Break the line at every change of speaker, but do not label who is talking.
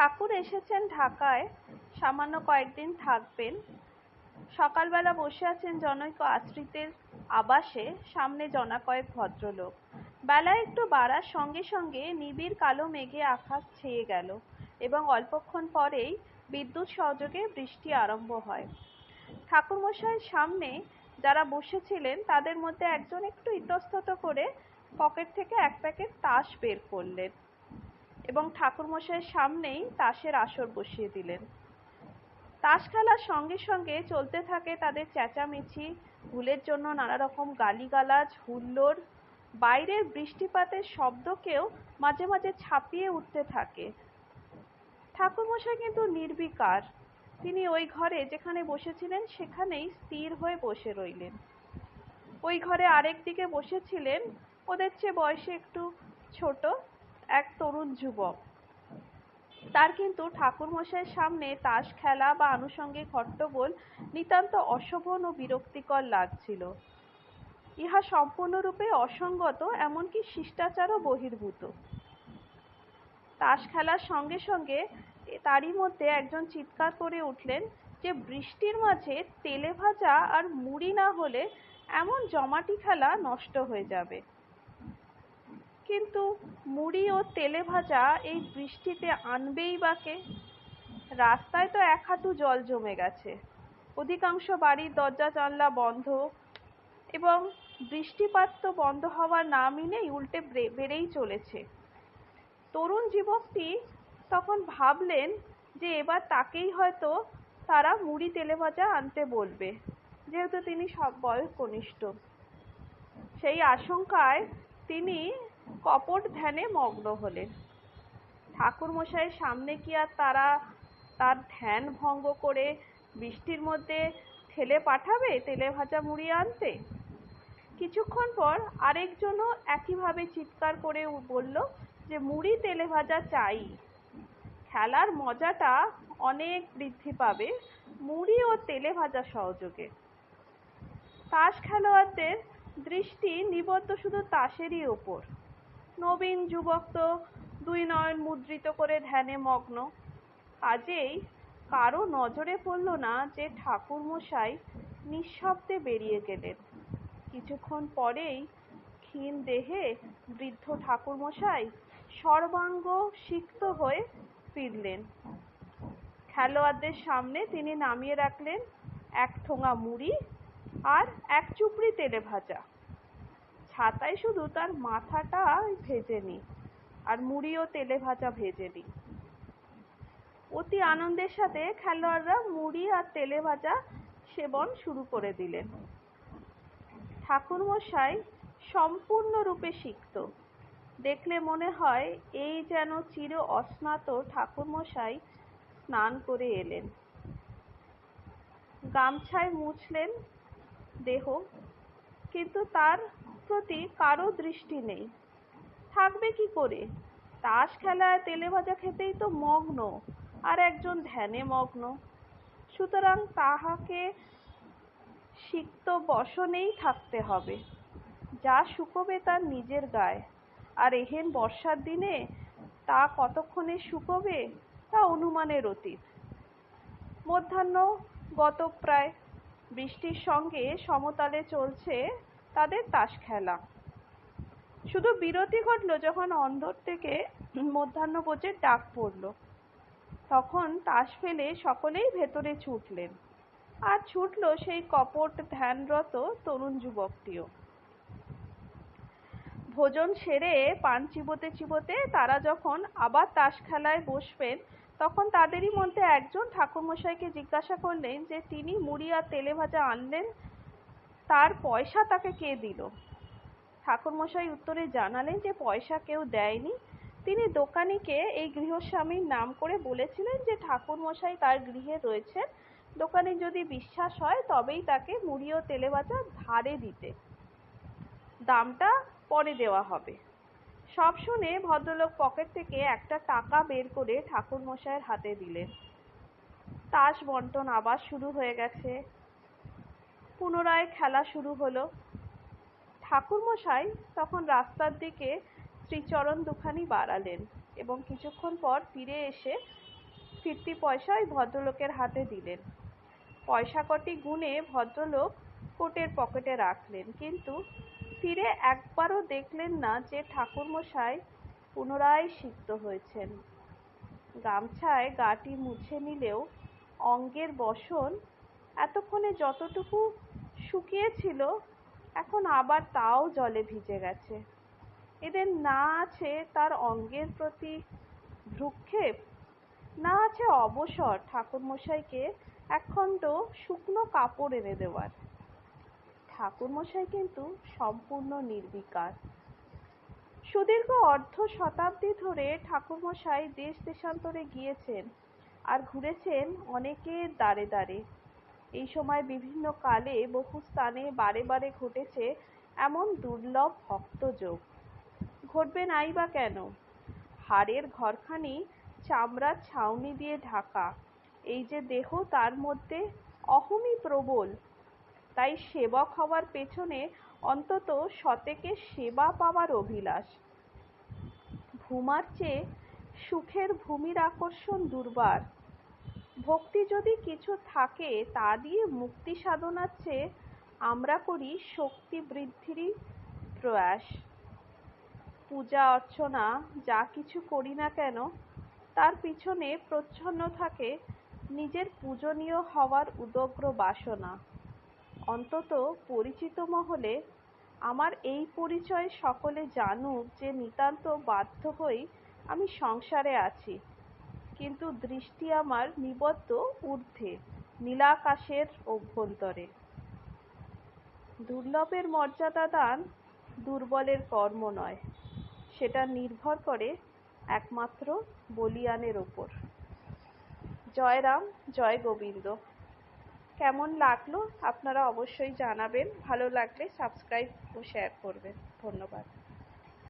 ঠাকুর এসেছেন ঢাকায়, সামান্য কয়েকদিন থাকবেন। সকালবেলা বসে আছেন জনৈক আশ্রিতের আবাসে, সামনে জনা কয়েক ভদ্রলোক। বেলা একটু বাড়ার সঙ্গে সঙ্গে নিবিড় কালো মেঘে আকাশ ছেয়ে গেল এবং অল্পক্ষণ পরেই বিদ্যুৎ সহযোগে বৃষ্টি আরম্ভ হয়। ঠাকুরমশাইয়ের সামনে যারা বসেছিলেন, তাদের মধ্যে একজন একটু ইতস্তত করে পকেট থেকে এক প্যাকেট তাস বের করলেন। এবং ঠাকুরমশাইয়ের সামনেই তাসের আসর বসিয়ে দিলেন। তাস খেলার সঙ্গে সঙ্গে চলতে থাকে তাদের চেঁচামেচি, ভুলের জন্য নানা রকম গালিগালাজ, হুল্লোড়। বাইরের বৃষ্টিপাতের শব্দকেও মাঝে মাঝে ছাপিয়ে উঠতে থাকে। ঠাকুরমশাই কিন্তু নির্বিকার। তিনি ওই ঘরে যেখানে বসেছিলেন, সেখানেই স্থির হয়ে বসে রইলেন। ওই ঘরে আরেক দিকে বসেছিলেন, ওদের চেয়ে বয়সে একটু ছোট এক তরুণ যুবক। তার কিন্তু ঠাকুরমশাইয়ের সামনে তাস খেলা বা আনুষঙ্গিক হট্টগোল নিতান্ত অশোভন ও বিরক্তিকর লাগছিল। ইহা সম্পূর্ণরূপে অসঙ্গত, এমনকি শিষ্টাচারও বহির্ভূত। তাস খেলার সঙ্গে সঙ্গে তারই মধ্যে একজন চিৎকার করে উঠলেন যে, বৃষ্টির মাঝে তেলে ভাজা আর মুড়ি না হলে এমন জমাটি খেলা নষ্ট হয়ে যাবে। কিন্তু মুড়ি ও তেলে ভাজা এই বৃষ্টিতে আনবেই বা কে রাস্তায় তো এক হাঁটু জল জমে গেছে। অধিকাংশ বাড়ির দরজা, জানলা বন্ধ এবং বৃষ্টিপাত তো বন্ধ হওয়ার নামই নেই উল্টে বেড়েই চলেছে। তরুণ যুবকটি তখন ভাবলেন যে এবার তাকেই হয়তো তারা মুড়ি, তেলে ভাজা আনতে বলবে, যেহেতু তিনি সব বয়স কনিষ্ঠ। সেই আশঙ্কায় তিনি কপট ধ্যানে মগ্ন হলেন। ঠাকুরমশাইয়ের সামনে কি আর তারা তার ধ্যান ভঙ্গ করে বৃষ্টির মধ্যে ঠেলে পাঠাবে, তেলে ভাজা মুড়ি আনতে? কিছুক্ষণ পর আরেকজনও একইভাবে চিৎকার করে বলল যে, মুড়ি তেলে ভাজা চাই। খেলার মজাটা অনেক বৃদ্ধি পাবে। মুড়ি ও তেলে ভাজা সহযোগে। তাস খেলোয়াড়দের দৃষ্টি নিবদ্ধ শুধু তাসেরই ওপর। নবীন যুবক তো দুই নয়ন মুদ্রিত করে ধ্যানে মগ্ন। কাজেই কারও নজরে পড়ল না যে ঠাকুরমশাই নিঃশব্দে বেরিয়ে গেলেন। কিছুক্ষণ পরেই ক্ষীণ দেহে বৃদ্ধ ঠাকুরমশাই সর্বাঙ্গ সিক্ত হয়ে ফিরলেন। খেলোয়াড়দের সামনে তিনি নামিয়ে রাখলেন এক ঠোঙা মুড়ি আর এক চুপড়ি তেলে ভাজা। ছাতায় শুধু তার মাথাটা ভেজে ভেজেনি আর মুড়ি ও তেলে ভাজা ভেজে ভেজেনি। অতি আনন্দের সাথে খেলোয়াড়রা মুড়ি আর তেলে ভাজা সেবন শুরু করে দিলেন। ঠাকুরমশাই সম্পূর্ণরূপে সিক্ত। দেখলে মনে হয় এই যেন চির অস্নাত ঠাকুরমশাই স্নান করে এলেন। গামছায় মুছলেন দেহ, কিন্তু তার প্রতি কারও দৃষ্টি নেই। থাকবে কি করে? তাস খেলায় তেলে ভাজা খেতেই তো মগ্ন, আর একজন ধ্যানে মগ্ন। সুতরাং তাহাকে সিক্ত বসনেই থাকতে হবে। যা শুকোবে তার নিজের গায়ে, আর এহেন বর্ষার দিনে তা কতক্ষণে শুকোবে তা অনুমানের অতীত। মধ্যাহ্ন গত প্রায়, বৃষ্টির সঙ্গে সমতালে চলছে তাদের তাস খেলা। শুধু বিরতি ঘটল যখন অন্দর থেকে মধ্যাহ্নভোজের ডাক পড়ল। তখন তাস ফেলে সকলেই ভেতরে ছুটলেন। আর ছুটল সেই কপট, ধ্যানরত তরুণ যুবকটিও। ভোজন সেরে পান চিবোতে চিবোতে তারা যখন আবার তাস খেলায় বসবেন, তখন তাদেরই মধ্যে একজন ঠাকুরমশাইকে জিজ্ঞাসা করলেন যে, তিনি মুড়ি আর তেলে ভাজা আনলেন? তার পয়সা তাকে কে দিল? ঠাকুরমশাই উত্তরে জানালেন যে পয়সা কেউ দেয়নি। তিনি দোকানিকে এই গৃহস্বামীর নাম করে বলেছিলেন যে ঠাকুরমশাই তার গৃহে রয়েছেন। দোকানে যদি বিশ্বাস হয়, তবেই তাকে মুড়ি ও তেলে ভাজা ধারে দিতে। দামটা পরে দেওয়া হবে। সব শুনে ভদ্রলোক পকেট থেকে একটা টাকা বের করে ঠাকুরমশাইয়ের হাতে দিলেন। তাস বন্টন আবার শুরু হয়ে গেছে। পুনরায় খেলা শুরু হলো। ঠাকুরমশাই তখন রাস্তার দিকে শ্রীচরণ দুখানি বাড়ালেন এবং কিছুক্ষণ পর ফিরে এসে ফিরতি পয়সা ওই ভদ্রলোকের হাতে দিলেন। পয়সা কটি গুনে ভদ্রলোক কোটের পকেটে রাখলেন, কিন্তু ফিরে একবারও দেখলেন না যে ঠাকুরমশাই পুনরায় সিক্ত হয়েছেন। গামছায় গাটি মুছে নিলেও অঙ্গের বসন এতক্ষণে যতটুকু শুকিয়েছিল, এখন আবার তাও জলে ভিজে গেছে। এদের না আছে তার অঙ্গের প্রতি ভ্রুক্ষেপ, না আছে অবসর ঠাকুরমশাইকে একখণ্ড শুকনো কাপড় এনে দেওয়ার। ঠাকুরমশাই কিন্তু সম্পূর্ণ নির্বিকার। সুদীর্ঘ অর্ধ শতাব্দী ধরে ঠাকুরমশাই দেশ দেশান্তরে গিয়েছেন আর ঘুরেছেন অনেকের দ্বারে দ্বারে। এই সময় বিভিন্ন কালে বহু স্থানে বারে বারে ঘটেছে এমন দুর্লভ ভক্তযোগ। ঘটবে নাই বা কেন? হাড়ের ঘরখানি, চামড়ার ছাউনি দিয়ে ঢাকা, এই যে দেহ তার মধ্যে অহমই প্রবল, তাই সেবক হওয়ার পেছনে অন্তত শতেকের সেবা পাওয়ার অভিলাষ। ভূমার চেয়ে সুখের ভূমির আকর্ষণ দুর্বার। ভক্তি যদি কিছু থাকে, তা দিয়ে মুক্তি সাধনার চেয়ে আমরা করি শক্তি বৃদ্ধিরই প্রয়াস। পূজা, অর্চনা, যা কিছু করি না কেন, তার পিছনে প্রচ্ছন্ন থাকে নিজের পূজনীয় হওয়ার উদগ্র বাসনা। অন্তত পরিচিত মহলে আমার এই পরিচয় সকলে জানুক যে নিতান্ত বাধ্য হই আমি সংসারে আছি। কিন্তু দৃষ্টি আমার নিবদ্ধ ঊর্ধ্বে, নীলাকাশের অভ্যন্তরে। দুর্লভের মর্যাদা দান দুর্বলের কর্ম নয়, সেটা নির্ভর করে একমাত্র বলিয়ানের ওপর জয় রাম জয় গোবিন্দ। কেমন লাগল? আপনারা অবশ্যই জানাবেন। ভালো লাগলে সাবস্ক্রাইব ও শেয়ার করবেন। ধন্যবাদ।